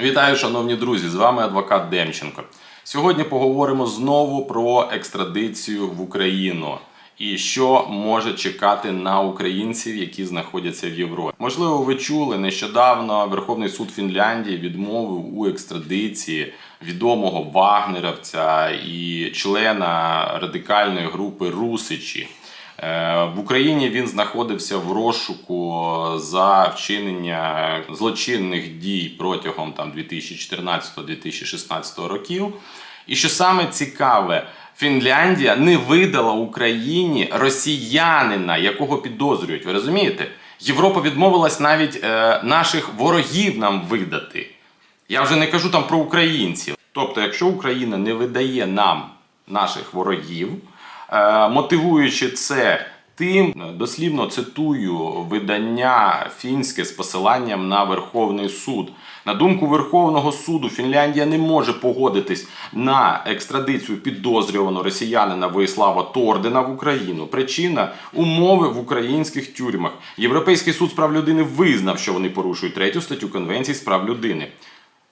Вітаю, шановні друзі! З вами адвокат Демченко. Сьогодні поговоримо знову про екстрадицію в Україну і що може чекати на українців, які знаходяться в Європі. Можливо, ви чули нещодавно Верховний суд Фінляндії відмовив у екстрадиції відомого вагнеровця і члена радикальної групи Русичі. Е, В Україні він знаходився в розшуку за вчинення злочинних дій протягом там 2014-2016 років. І що саме цікаве, Фінляндія не видала Україні росіянина, якого підозрюють. Ви розумієте? Європа відмовилась навіть е, наших ворогів нам видати. Я вже не кажу там про українців. Тобто, якщо Україна не видає нам наших ворогів, мотивуючи це тим, дослівно цитую видання фінське з посиланням на Верховний суд. На думку Верховного суду, Фінляндія не може погодитись на екстрадицію підозрюваного росіянина Воїслава Тордена в Україну. Причина умови в українських тюрмах. Європейський суд з прав людини визнав, що вони порушують третю статтю Конвенції з прав людини.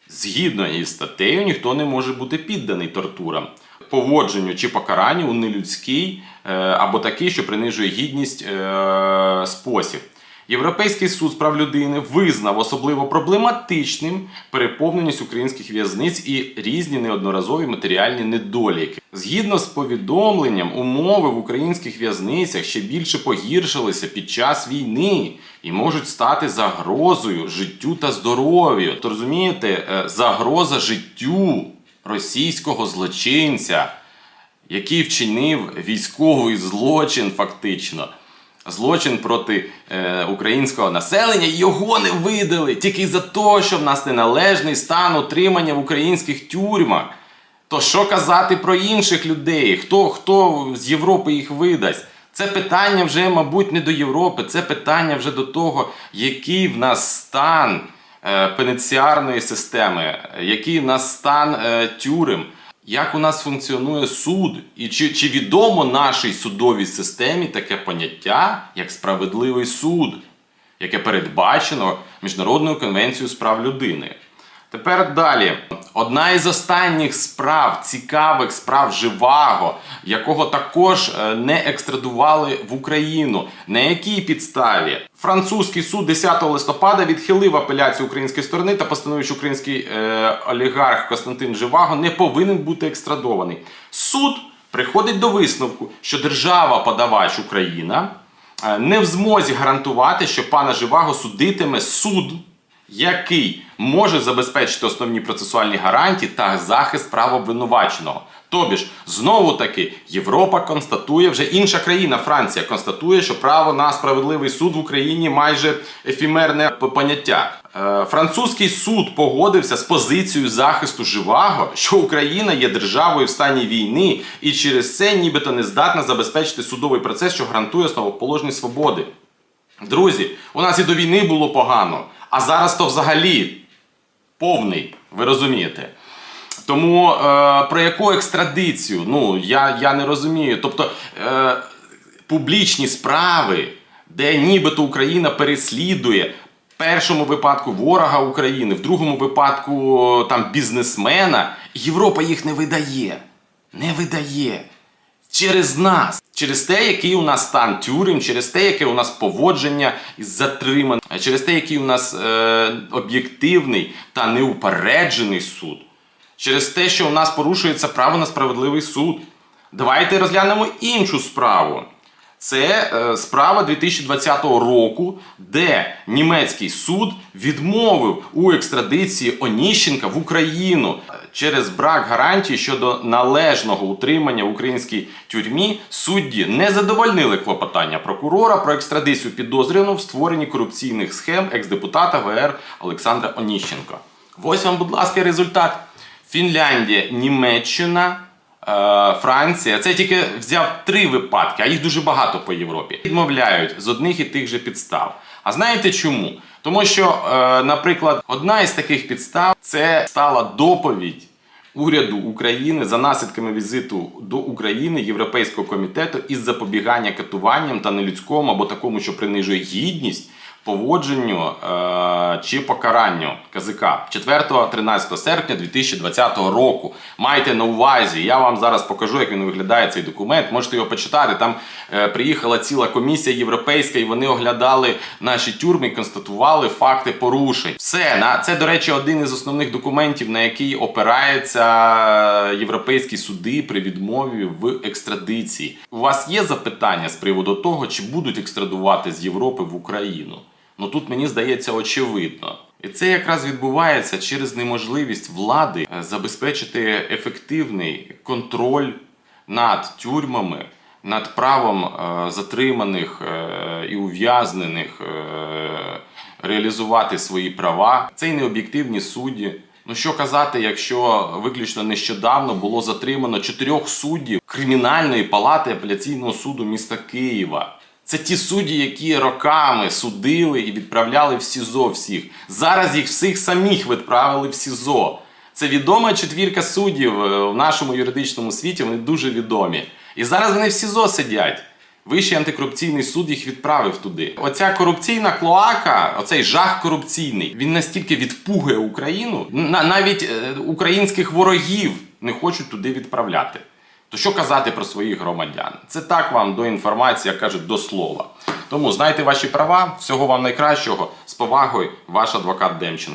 Згідно із статтею, ніхто не може бути підданий тортурам, поводженню чи покаранню у нелюдський е, або такий, що принижує гідність е, спосіб. Європейський суд з прав людини визнав особливо проблематичним переповненість українських в'язниць і різні неодноразові матеріальні недоліки. Згідно з повідомленням, умови в українських в'язницях ще більше погіршилися під час війни і можуть стати загрозою життю та здоров'ю. То розумієте, е, загроза життю російського злочинця, який вчинив військовий злочин, фактично. Злочин проти е, українського населення його не видали тільки за те, що в нас неналежний стан утримання в українських тюрмах. То що казати про інших людей? Хто, хто з Європи їх видасть? Це питання вже, мабуть, не до Європи, це питання вже до того, який в нас стан е, пенітенціарної системи, який у нас стан е, тюрем. Як у нас функціонує суд, і чи, чи відомо нашій судовій системі таке поняття, як справедливий суд, яке передбачено Міжнародною конвенцією з прав людини? Тепер далі. Одна із останніх справ, цікавих справ Живаго, якого також е, не екстрадували в Україну. На якій підставі? Французький суд 10 листопада відхилив апеляцію української сторони та постановив, що український е, олігарх Костянтин Живаго не повинен бути екстрадований. Суд приходить до висновку, що держава-подавач Україна е, не в змозі гарантувати, що пана Живаго судитиме суд який може забезпечити основні процесуальні гарантії та захист прав обвинуваченого. Тобі ж, знову таки, Європа констатує, вже інша країна, Франція, констатує, що право на справедливий суд в Україні майже ефімерне поняття. Е, Французький суд погодився з позицією захисту Живаго, що Україна є державою в стані війни і через це нібито не здатна забезпечити судовий процес, що гарантує основоположні свободи. Друзі, у нас і до війни було погано, а зараз то взагалі повний, ви розумієте. Тому е, про яку екстрадицію? Ну, я, я не розумію. Тобто е, публічні справи, де нібито Україна переслідує в першому випадку ворога України, в другому випадку там бізнесмена, Європа їх не видає. Не видає через нас, через те, який у нас стан тюрем, через те, яке у нас поводження із затриманим, через те, який у нас е, об'єктивний та неупереджений суд, через те, що у нас порушується право на справедливий суд. Давайте розглянемо іншу справу. Це е, справа 2020 року, де німецький суд відмовив у екстрадиції Оніщенка в Україну через брак гарантій щодо належного утримання в українській тюрмі. Судді не задовольнили клопотання прокурора про екстрадицію підозрюваного в створенні корупційних схем екс-депутата ВР Олександра Оніщенка. Ось вам, будь ласка, результат. Фінляндія, Німеччина. Е, Франція, це тільки взяв три випадки, а їх дуже багато по Європі. Відмовляють з одних і тих же підстав. А знаєте чому? Тому що, е, наприклад, одна із таких підстав це стала доповідь уряду України за наслідками візиту до України Європейського комітету із запобігання катуванням та нелюдському або такому, що принижує гідність поводженню е, чи покаранню КЗК 4-13 серпня 2020 року. Майте на увазі, я вам зараз покажу, як він виглядає цей документ. Можете його почитати. Там е, приїхала ціла комісія європейська, і вони оглядали наші тюрми констатували факти порушень. Все на це, до речі, один із основних документів, на який опираються європейські суди при відмові в екстрадиції. У вас є запитання з приводу того, чи будуть екстрадувати з Європи в Україну? Ну тут мені здається очевидно. І це якраз відбувається через неможливість влади е, забезпечити ефективний контроль над тюрмами, над правом е, затриманих е, і ув'язнених реалізувати свої права. Це й необ'єктивні судді. Ну що казати, якщо виключно нещодавно було затримано чотирьох суддів кримінальної палати апеляційного суду міста Києва. Це ті судді, які роками судили і відправляли в СІЗО всіх. Зараз їх всіх самих відправили в СІЗО. Це відома четвірка суддів е, в нашому юридичному світі. Вони дуже відомі. І зараз вони в СІЗО сидять. Вищий антикорупційний суд їх відправив туди. Оця корупційна клоака, оцей жах корупційний, він настільки відпугує Україну, на- навіть е, українських ворогів не хочуть туди відправляти. То що казати про своїх громадян? Це так вам до інформації, як кажуть, до слова. Тому знайте ваші права, всього вам найкращого. З повагою, ваш адвокат Демченко.